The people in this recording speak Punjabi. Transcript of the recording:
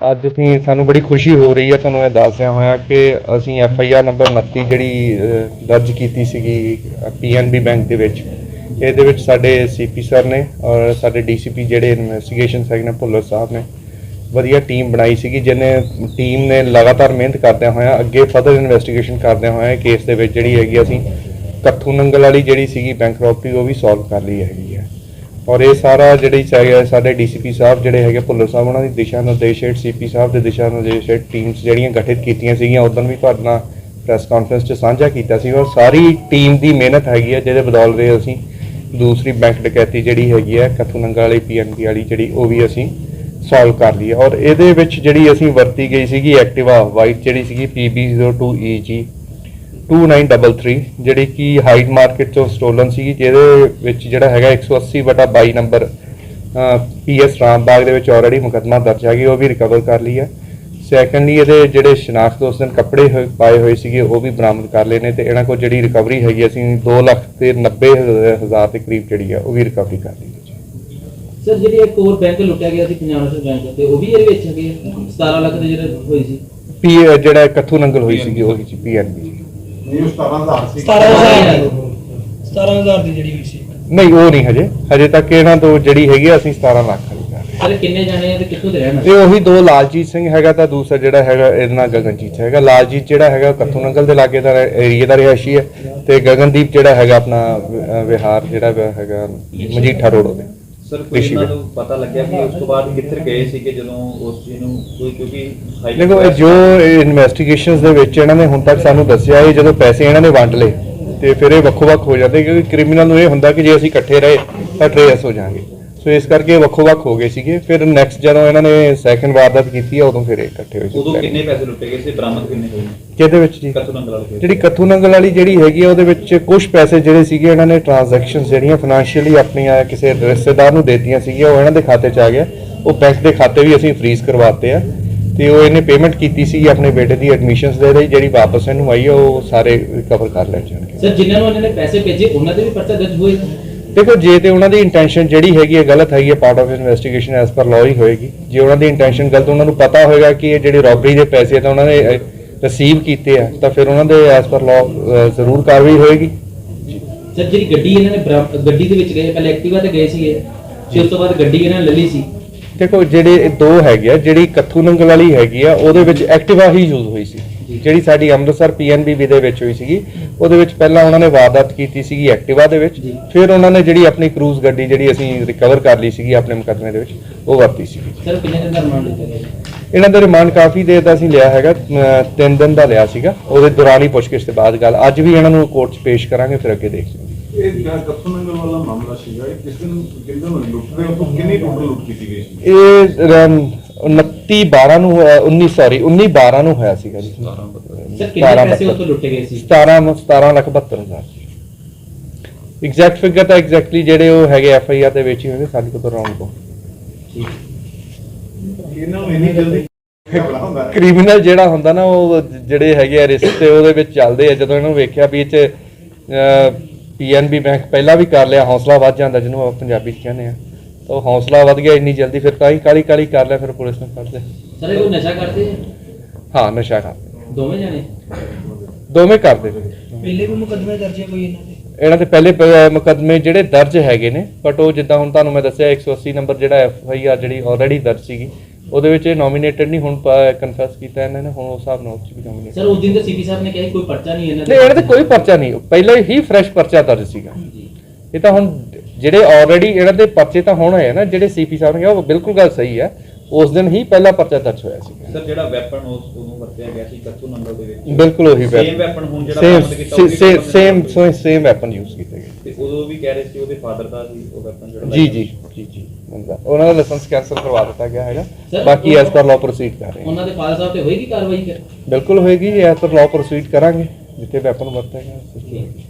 ਅੱਜ ਅਸੀਂ, ਸਾਨੂੰ ਬੜੀ ਖੁਸ਼ੀ ਹੋ ਰਹੀ ਹੈ, ਤੁਹਾਨੂੰ ਇਹ ਦੱਸਿਆ ਹੋਇਆ ਕਿ ਅਸੀਂ ਐਫ ਆਈ ਆਰ ਨੰਬਰ 29 ਜਿਹੜੀ ਦਰਜ ਕੀਤੀ ਸੀਗੀ ਪੀਐਨਬੀ ਬੈਂਕ ਦੇ ਵਿੱਚ, ਇਹਦੇ ਵਿੱਚ ਸਾਡੇ ਸੀਪੀ ਸਰ ਨੇ ਔਰ ਸਾਡੇ ਡੀਸੀਪੀ ਜਿਹੜੇ ਇਨਵੈਸਟੀਗੇਸ਼ਨ ਹੈਗੇ ਨੇ, ਭੁੱਲਰ ਸਾਹਿਬ ਨੇ, ਵਧੀਆ ਟੀਮ ਬਣਾਈ ਸੀਗੀ, ਜਿਹਨੇ ਟੀਮ ਨੇ ਲਗਾਤਾਰ ਮਿਹਨਤ ਕਰਦਿਆਂ ਹੋਇਆਂ, ਅੱਗੇ ਫਰਦਰ ਇਨਵੈਸਟੀਗੇਸ਼ਨ ਕਰਦਿਆਂ ਹੋਇਆਂ ਕੇਸ ਦੇ ਵਿੱਚ ਜਿਹੜੀ ਹੈਗੀ ਅਸੀਂ ਕੱਥੂ ਨੰਗਲ ਵਾਲੀ ਜਿਹੜੀ ਸੀਗੀ ਬੈਂਕ ਰੋਬਰੀ ਉਹ ਵੀ ਸੋਲਵ ਕਰ ਲਈ ਹੈਗੀ ਹੈ ਔਰ ਇਹ ਸਾਰਾ ਜਿਹੜੀ ਚਾਹੀਏ ਸਾਡੇ ਡੀਸੀਪੀ ਸਾਹਿਬ ਜਿਹੜੇ ਹੈਗੇ, ਭੁੱਲਰ ਸਾਹਿਬ, ਉਹਨਾਂ ਦੀ ਦਿਸ਼ਾ ਨਿਰਦੇਸ਼ ਹੇਠ ਸੀਪੀ ਸਾਹਿਬ ਦੇ ਦਿਸ਼ਾ ਨਿਰਦੇਸ਼ ਹੇਠ ਟੀਮਸ ਜਿਹੜੀਆਂ ਗਠਿਤ ਕੀਤੀਆਂ ਸੀਗੀਆਂ ਉਦੋਂ ਵੀ ਤੁਹਾਡੇ ਨਾਲ ਪ੍ਰੈਸ ਕਾਨਫਰੰਸ 'ਚ ਸਾਂਝਾ ਕੀਤਾ ਸੀ। ਔਰ ਸਾਰੀ ਟੀਮ ਦੀ ਮਿਹਨਤ ਹੈਗੀ ਹੈ ਜਿਹਦੇ ਬਦੌਲਤੇ ਅਸੀਂ ਦੂਸਰੀ ਬੈਂਕ ਡਕੈਤੀ ਜਿਹੜੀ ਹੈਗੀ ਹੈ ਕਥੂਨੰਗਾ ਵਾਲੀ, ਪੀਐਨਬੀ ਵਾਲੀ ਜਿਹੜੀ, ਉਹ ਵੀ ਅਸੀਂ ਸੋਲਵ ਕਰ ਲਈ ਹੈ ਔਰ ਇਹਦੇ ਵਿੱਚ ਜਿਹੜੀ ਅਸੀਂ ਵਰਤੀ ਗਈ ਸੀਗੀ ਐਕਟਿਵਾ ਵਾਈਟ ਜਿਹੜੀ ਸੀਗੀ PB02EG 2933 ਜਿਹੜੀ ਕਿ ਹਾਈਟ ਮਾਰਕੀਟ ਚੋਂ ਸਟੋਲਨ ਸੀਗੀ ਜਿਹਦੇ ਵਿੱਚ ਜਿਹੜਾ ਹੈਗਾ 180 ਬਟਾ 22 ਨੰਬਰ ਪੀਐਸ ਰਾਮਬਾਗ ਦੇ ਵਿੱਚ ਆਲਰੇਡੀ ਮੁਕੱਦਮਾ ਦਰਜ ਹੈਗੀ ਉਹ ਵੀ ਰਿਕਵਰ ਕਰ ਲਈ ਹੈ ਸੈਕੰਡਲੀ ਇਹਦੇ ਜਿਹੜੇ ਸ਼ਨਾਖਤ ਉਸ ਦਿਨ ਕੱਪੜੇ ਪਾਏ ਹੋਏ ਸੀਗੇ ਉਹ ਵੀ ਬਰਾਮਦ ਕਰ ਲਏ ਨੇ ਤੇ ਇਹਨਾਂ ਕੋਲ ਜਿਹੜੀ ਰਿਕਵਰੀ ਹੈਗੀ ਅਸੀਂ 2 ਲੱਖ ਤੇ 90 ਹਜ਼ਾਰ ਦੇ ਕਰੀਬ ਜਿਹੜੀ ਆ ਉਹ ਵੀ ਰਿਕਵਰੀ ਕਰ ਲਈ ਹੈ। ਸਰ ਜਿਹੜੀ ਇੱਕ ਹੋਰ ਬੈਂਕ ਲੁੱਟਿਆ ਗਿਆ ਸੀ ਪੰਜਾਬ ਨੈਸ਼ਨਲ ਬੈਂਕ ਤੇ ਉਹ ਵੀ ਇਹਦੇ ਵਿੱਚ ਹੈਗੇ ਆ? 17 ਲੱਖ ਦੇ ਜਿਹੜੇ ਹੋਈ ਸੀ ਪੀ ਜਿਹੜਾ ਕੱਥੂ ਨੰਗਲ ਹੋਈ ਸੀਗੀ ਉਹ ਜੀ ਪੀਐਨਬੀ ਨਹੀਂ ਉਹ 17000 ਸੀ। 17000 17000 ਦੀ। ਜਿਹੜੀ ਹੋਈ ਸੀ। ਨਹੀਂ ਉਹ ਨਹੀਂ ਹਜੇ। ਹਜੇ ਤੱਕ ਇਹਨਾਂ ਤੋਂ ਜਿਹੜੀ ਹੈਗੀ ਆ, ਅਸੀਂ 17 ਲੱਖ ਵਾਲੀ ਕਰ ਰਹੇ ਹਾਂ। ਸਰ ਕਿੰਨੇ ਜਾਣੇ ਆ ਤੇ ਕਿੱਥੋਂ ਦੇ ਰਹਿਣ ਇਹ ਉਹੀ ਦੋ ਲਾਲਜੀਤ ਸਿੰਘ ਹੈਗਾ ਤਾਂ ਦੂਸਰਾ ਜਿਹੜਾ ਹੈਗਾ ਇਹਦੇ ਨਾਲ ਗਗਨਜੀਤ ਹੈਗਾ। ਲਾਲਜੀਤ ਜਿਹੜਾ ਹੈਗਾ ਕੱਥੂ ਨੰਗਲ ਦੇ ਲਾਗੇ ਦਾ ਏਰੀਆ ਦਾ ਰਿਹਾਇਸ਼ੀ ਹੈ। ਤੇ ਗਗਨਦੀਪ ਜਿਹੜਾ ਹੈਗਾ ਆਪਣਾ ਅਹ, ਵਿਹਾਰ ਜਿਹੜਾ ਹੈਗਾ ਮਜੀਠਾ ਰੋਡ ਉਹਦੇ। ਸਰ ਕੋਈ ਇਹਨਾਂ। ਨੂੰ ਪਤਾ ਲੱਗਿਆ ਕਿ ਉਸ ਤੋਂ ਬਾਅਦ ਕਿੱਧਰ ਗਏ ਸੀਗੇ ਜਦੋਂ ਉਸ ਚੀਜ਼ ਨੂੰ ਕੋਈ ਕਿਉਂਕਿ ਦੇਖੋ ਇਹ ਜੋ ਇਨਵੈਸਟੀਗੇਸ਼ਨਸ ਦੇ ਵਿੱਚ ਇਹਨਾਂ ਨੇ ਹੁਣ ਤੱਕ ਸਾਨੂੰ ਦੱਸਿਆ ਇਹ ਜਦੋਂ ਪੈਸੇ ਇਹਨਾਂ ਨੇ ਵੰਡ ਲਏ ਤੇ ਫਿਰ ਇਹ ਵੱਖੋ-ਵੱਖ ਹੋ ਜਾਂਦੇ ਕਿਉਂਕਿ ਕ੍ਰਿਮੀਨਲ ਨੂੰ ਇਹ ਹੁੰਦਾ ਕਿ ਜੇ ਅਸੀਂ ਇਕੱਠੇ ਰਹੇ ਤਾਂ ਟ੍ਰੇਸ ਹੋ ਜਾਾਂਗੇ ਸੋ ਇਸ ਕਰਕੇ ਇਹ ਵੱਖੋ-ਵੱਖ ਹੋ ਗਏ ਸੀਗੇ। ਫਿਰ ਨੈਕਸਟ ਜਦੋਂ ਇਹਨਾਂ ਨੇ ਸੈਕੰਡ ਵਾਰਦਾਤ ਕੀਤੀ ਆ ਉਦੋਂ ਫਿਰ ਇਹ ਇਕੱਠੇ ਹੋਏ ਸੀ। ਉਦੋਂ ਕਿੰਨੇ ਪੈਸੇ ਲੁੱਟੇ ਗਏ ਸੀ? ਬਰਾਮਦ ਕਿੰਨੇ ਹੋਏ? ਕਿਹਦੇ ਵਿੱਚ ਜੀ? ਕਤੂ ਨੰਗਲ ਵਾਲੇ ਜਿਹੜੀ ਕੱਥੂ ਨੰਗਲ ਵਾਲੀ ਜਿਹੜੀ ਹੈਗੀ ਆ ਉਹਦੇ ਵਿੱਚ ਕੁਝ ਪੈਸੇ ਜਿਹੜੇ ਸੀਗੇ ਇਹਨਾਂ ਨੇ ਟ੍ਰਾਂਜੈਕਸ਼ਨਸ ਜਿਹੜੀਆਂ ਫਾਈਨੈਂਸ਼ੀਅਲੀ ਆਪਣੀਆਂ ਕਿਸੇ ਰਿਸ਼ਤੇਦਾਰ ਨੂੰ ਦੇਤੀਆਂ ਸੀਗੀਆਂ ਉਹ ਇਹਨਾਂ ਦੇ ਖਾਤੇ 'ਚ ਆ ਗਿਆ। ਉਹ ਬੈਂਕ ਦੇ ਖਾਤੇ ਵੀ ਅਸੀਂ ਫ੍ਰੀਜ਼ ਕਰਵਾਤੇ ਆ। ਤੇ ਉਹ ਇਹਨੇ ਪੇਮੈਂਟ ਕੀਤੀ ਸੀ ਆਪਣੇ ਬੇਟੇ ਦੀ ਐਡਮਿਸ਼ਨਸ ਦੇ ਲਈ ਜਿਹੜੀ ਵਾਪਸ ਇਹਨੂੰ ਆਈ ਉਹ ਸਾਰੇ ਰਿਕਵਰ ਕਰ ਲੈ ਜਾਣਗੇ। ਸਰ ਜਿਨ੍ਹਾਂ ਨੂੰ ਇਹਨਾਂ ਨੇ ਪੈਸੇ ਭੇਜੇ ਉਹਨਾਂ ਦੇ ਵੀ ਪਰਚਾ ਦਰਜ ਹੋਏ? ਦੇਖੋ ਜੇ ਤੇ ਉਹਨਾਂ ਦੀ ਇੰਟੈਂਸ਼ਨ ਜਿਹੜੀ ਹੈਗੀ ਹੈ ਗਲਤ ਹੈਗੀ ਹੈ part of investigation as per law ਹੀ ਹੋਏਗੀ। ਜੇ ਉਹਨਾਂ ਦੀ ਇੰਟੈਂਸ਼ਨ ਗਲਤ ਉਹਨਾਂ ਨੂੰ ਪਤਾ ਹੋਏਗਾ ਕਿ ਇਹ ਜਿਹੜੇ ਰੋਬਰੀ ਦੇ ਪੈਸੇ ਤਾਂ ਉਹਨਾਂ ਨੇ ਰਿਸੀਵ ਕੀਤੇ ਆ ਤਾਂ ਫਿਰ ਉਹਨਾਂ ਦੇ ਐਸ ਪਰ ਲਾਅ ਜ਼ਰੂਰ ਕਾਰਵਾਈ ਹੋਏਗੀ। ਸਰ ਜਿਹੜੀ ਗੱਡੀ ਇਹਨਾਂ ਨੇ ਗੱਡੀ ਦੇ ਵਿੱਚ ਗਏ ਪਹਿਲੇ ਐਕਟਿਵਾ ਤੇ ਗਏ ਸੀਗੇ ਫਿਰ ਉਸ ਤੋਂ ਬਾਅਦ ਗੱਡੀ ਇਹਨਾਂ ਨੇ ਲੈ ਲਈ ਸੀ। ਦੇਖੋ ਜਿਹੜੇ ਦੋ ਹੈਗੇ ਆ ਜਿਹੜੀ ਕੱਥੂ ਨੰਗਲ ਵਾਲੀ ਹੈਗੀ ਆ ਉਹਦੇ ਵਿੱਚ ਐਕਟਿਵਾ ਹੀ ਯੂਜ਼ ਹੋਈ ਸੀ। ਜਿਹੜੀ ਸਾਡੀ ਅੰਮ੍ਰਿਤਸਰ ਪੀਐਨਬੀ ਦੇ ਵਿੱਚ ਹੋਈ ਸੀਗੀ ਉਹਦੇ ਵਿੱਚ ਪਹਿਲਾਂ ਉਹਨਾਂ ਨੇ ਵਾਰਦਾਤ ਕੀਤੀ ਸੀਗੀ ਐਕਟਿਵਾ ਦੇ ਵਿੱਚ ਫਿਰ ਉਹਨਾਂ ਨੇ ਜਿਹੜੀ ਆਪਣੀ ਕਰੂਜ਼ ਗੱਡੀ ਜਿਹੜੀ ਅਸੀਂ ਰਿਕਵਰ ਕਰ ਲਈ ਸੀਗੀ ਆਪਣੇ ਮੁਕਦਮੇ ਦੇ ਵਿੱਚ ਉਹ ਵਰਤੀ ਸੀਗੀ। ਸਰ ਕਿੰਨੇ ਦਿਨ ਦਾ ਰਿਮਾਂਡ ਦਿੱਤਾ ਇਹਨਾਂ ਦਾ ਰਿਮਾਂਡ ਕਾਫੀ ਦੇਰ ਦਾ ਅਸੀਂ ਲਿਆ ਹੈਗਾ 3 ਦਿਨ ਦਾ ਲਿਆ ਸੀਗਾ ਉਹਦੇ ਦੌਰਾਨ ਹੀ ਪੁੱਛਗਿੱਛ ਤੋਂ ਬਾਅਦ ਗੱਲ ਅੱਜ ਵੀ ਇਹਨਾਂ ਨੂੰ ਕੋਰਟ 'ਚ ਪੇਸ਼ ਕਰਾਂਗੇ ਫਿਰ ਅੱਗੇ ਦੇਖਦੇ ਇਹ ਦਸਮੰਗਲ ਵਾਲਾ ਮਾਮਲਾ ਸੀਗਾ ਕਿਸ ਦਿਨ ਕਿੰਨੇ ਲੁੱਟਦੇ ਉਹ ਕਿੰਨੀ ਟੋਟਲ ਲੁੱਟ ਕੀਤੀ ਗਈ ਇਹ ਨੂੰ 19 ਸੌਰੀ 19 12 ਨੂੰ ਹੋਇਆ ਸੀਗਾ ਜੀ। 17 ਕਿੰਨੇ ਪੈਸੇ ਉਤੋਂ ਐਗਜ਼ੈਕਟ ਫਿਗਰ ਤਾਂ ਐਗਜ਼ੈਕਟਲੀ ਜਿਹੜੇ ਉਹ ਹੈਗੇ ਐਫ ਆਈ ਆਰ ਦੇ ਵਿੱਚ ਹੀ ਸਾਡੇ ਕੋਲ ਰੌਂਗ ਕੋ ਕ੍ਰਿਮੀਨਲ ਜਿਹੜਾ ਹੁੰਦਾ ਨਾ ਉਹ ਜਿਹੜੇ ਹੈਗੇ ਆ ਤੇ ਉਹਦੇ ਵਿੱਚ ਚੱਲਦੇ ਆ। ਜਦੋਂ ਇਹਨੂੰ ਵੇਖਿਆ ਵੀ ਇਹ ਚ ਪੀਐਨਬੀ ਬੈਂਕ ਪਹਿਲਾਂ ਵੀ ਕਰ ਲਿਆ ਹੌਸਲਾ ਵੱਧ ਜਾਂਦਾ ਜਿਹਨੂੰ ਪੰਜਾਬੀ ਚ ਕਹਿੰਦੇ ਆ। ਤਾਂ ਉਹ ਹੌਸਲਾ ਵੱਧ ਗਿਆ ਇੰਨੀ ਜਲਦੀ ਫਿਰ ਤਾਂ ਹੀ ਕਾਲੀ ਕਾਲੀ ਕਰ ਲਿਆ ਫਿਰ ਪੁਲਿਸ ਨੇ ਫੜ ਲਿਆ। ਸਰ ਇਹ ਕੋਈ ਨਸ਼ਾ ਕਰਦੇ ਆ? ਹਾਂ ਨਸ਼ਾ ਕਰਦੇ। ਦੋਵੇਂ ਜਾਣੇ? ਦੋਵੇਂ ਕਰਦੇ ਪਹਿਲੇ ਵੀ ਮੁਕੱਦਮੇ ਦਰਜ ਹੈ ਕੋਈ ਇਹਨਾਂ ਦੇ? ਇਹਨਾਂ ਦੇ ਪਹਿਲੇ ਪ- ਮੁਕੱਦਮੇ ਜਿਹੜੇ ਦਰਜ ਹੈਗੇ ਨੇ ਬਟ ਉਹ ਜਿੱਦਾਂ ਹੁਣ ਤੁਹਾਨੂੰ ਮੈਂ ਦੱਸਿਆ 180 ਨੰਬਰ ਜਿਹੜਾ ਐਫ ਆਈ ਆਰ ਜਿਹੜੀ ਆਲਰੇਡੀ ਦਰਜ ਸੀਗੀ ਉਹਦੇ ਵਿੱਚ ਇਹ ਨੋਮੀਨੇਟਡ ਨਹੀਂ ਹੁਣ ਕਨਫੈਸ ਕੀਤਾ ਇਹਨਾਂ ਨੇ ਹੁਣ ਉਸ ਹਿਸਾਬ ਨਾਲ ਉਹ 'ਚ ਵੀ ਨੋਮੀਨੇਟ ਸਰ ਉਸ ਦਿਨ ਤੇ ਸੀਪੀ ਸਾਹਿਬ ਨੇ ਕਿਹਾ ਸੀ ਕੋਈ ਪਰਚਾ ਨਹੀਂ ਇਹਨਾਂ ਨਹੀਂ ਇਹਨਾਂ ਤੇ ਕੋਈ ਪਰਚਾ ਨਹੀਂ। ਪਹਿਲਾਂ ਹੀ ਫਰੈਸ਼ ਪਰਚਾ ਦਰਜ ਸੀਗਾ। ਜੀ। ਇਹ ਤਾਂ ਹੁਣ ਜਿਹੜੇ ਆਲਰੇਡੀ ਇਹਨਾਂ ਦੇ ਪਰਚੇ ਤਾਂ ਹੁਣ ਆ ਨਾ ਜਿਹੜੇ ਸੀਪੀ ਸਾਹਿਬ ਨੇ ਕਿਹਾ ਉਹ ਬਿਲਕੁਲ ਗੱਲ ਸਹੀ ਹੈ। ਉਸ ਦਿਨ ਹੀ ਪਹਿਲਾ ਪਰਚਾ ਦਰਜ ਹੋਇਆ ਸੀ। ਸਰ ਜਿਹੜਾ ਵੈਪਨ ਉਸ ਉਦੋਂ ਵਰਤਿਆ ਗਿਆ ਸੀ ਕਤੂ ਨੰਗਲ ਦੇ ਵਿੱਚ? ਬਿਲਕੁਲ ਉਹੀ Same weapon ਹੁਣ ਜਿਹੜਾ ਸੇਮ ਬਰਾਮਦ ਕੀਤਾ ਉਹ ਵੀ same weapon same same weapon use ਕੀਤੇ ਗਏ। ਤੇ ਉਦੋਂ ਵੀ ਕਹਿ ਰਹੇ ਸੀ ਉਹਦੇ ਫਾਦਰ ਦਾ ਸੀ ਉਹ ਵੈਪਨ ਜਿਹੜਾ ਜੀ ਜੀ ਜੀ ਜੀ ਉਹਨਾਂ ਦਾ ਲਾਇਸੈਂਸ ਕੈਂਸਲ ਕਰਵਾ ਦਿੱਤਾ ਗਿਆ ਹੈਗਾ। ਬਾਕੀ ਐਸ ਪਰ ਲਾਅ ਪ੍ਰੋਸੀਡ ਕਰ ਰਹੇ ਹਾਂ। ਉਹਨਾਂ ਦੇ ਫਾਦਰ ਸਾਹਿਬ ਤੇ ਹੋਏਗੀ ਕਾਰਵਾਈ ਕਰ ਬਿਲਕੁਲ ਹੋਏਗੀ ਐਸ ਪਰ ਲਾਅ ਪ੍ਰੋਸੀਡ ਕਰਾਂਗੇ ਜਿੱਥੇ ਵੈਪਨ ਠੀਕ ਹੈ।